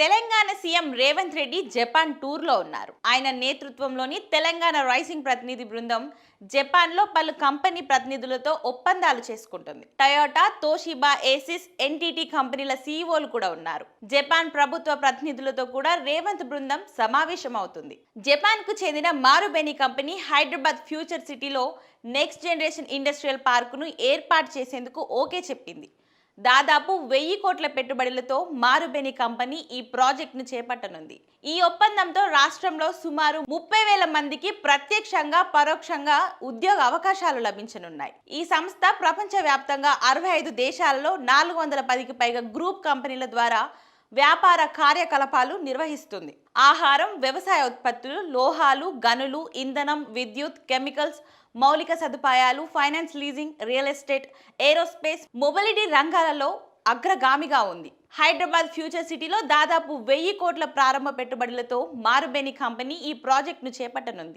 Telangana CM Revanth Reddy Japan టూర్లో ఉన్నారు. ఆయన నేతృత్వంలోని తెలంగాణ రైసింగ్ ప్రతినిధి బృందం జపాన్లో పలు కంపెనీ ప్రతినిధులతో ఒప్పందాలు చేసుకుంటుంది. టయోటా తోషిబా ఏసిస్ ఎన్టీటీ కంపెనీల సీఈఓలు కూడా ఉన్నారు. జపాన్ ప్రభుత్వ ప్రతినిధులతో కూడా రేవంత్ బృందం సమావేశమవుతుంది. జపాన్కు చెందిన మారుబెని కంపెనీ హైదరాబాద్ ఫ్యూచర్ సిటీలో నెక్స్ట్ జనరేషన్ ఇండస్ట్రియల్ పార్కును ఏర్పాటు చేసేందుకు ఓకే చెప్పింది. దాదాపు వెయ్యి కోట్ల పెట్టుబడులతో మారుబెని కంపెనీ ఈ ప్రాజెక్టును చేపట్టనుంది. ఈ ఒప్పందంతో రాష్ట్రంలో సుమారు ముప్పై వేల మందికి ప్రత్యక్షంగా పరోక్షంగా ఉద్యోగ అవకాశాలు లభించనున్నాయి. ఈ సంస్థ ప్రపంచవ్యాప్తంగా అరవై ఐదు దేశాలలో నాలుగు వందల పదికి పైగా గ్రూప్ కంపెనీల ద్వారా వ్యాపార కార్యకలాపాలు నిర్వహిస్తుంది. ఆహారం వ్యవసాయ ఉత్పత్తులు లోహాలు గనులు ఇంధనం విద్యుత్ కెమికల్స్ మౌలిక సదుపాయాలు finance leasing real estate aerospace mobility రంగాలలో అగ్రగామిగా ఉంది. హైదరాబాద్ ఫ్యూచర్ సిటీలో దాదాపు వెయ్యి కోట్ల ప్రారంభ పెట్టుబడులతో మారుబేని కంపెనీ ఈ ప్రాజెక్టును చేపట్టనుంది.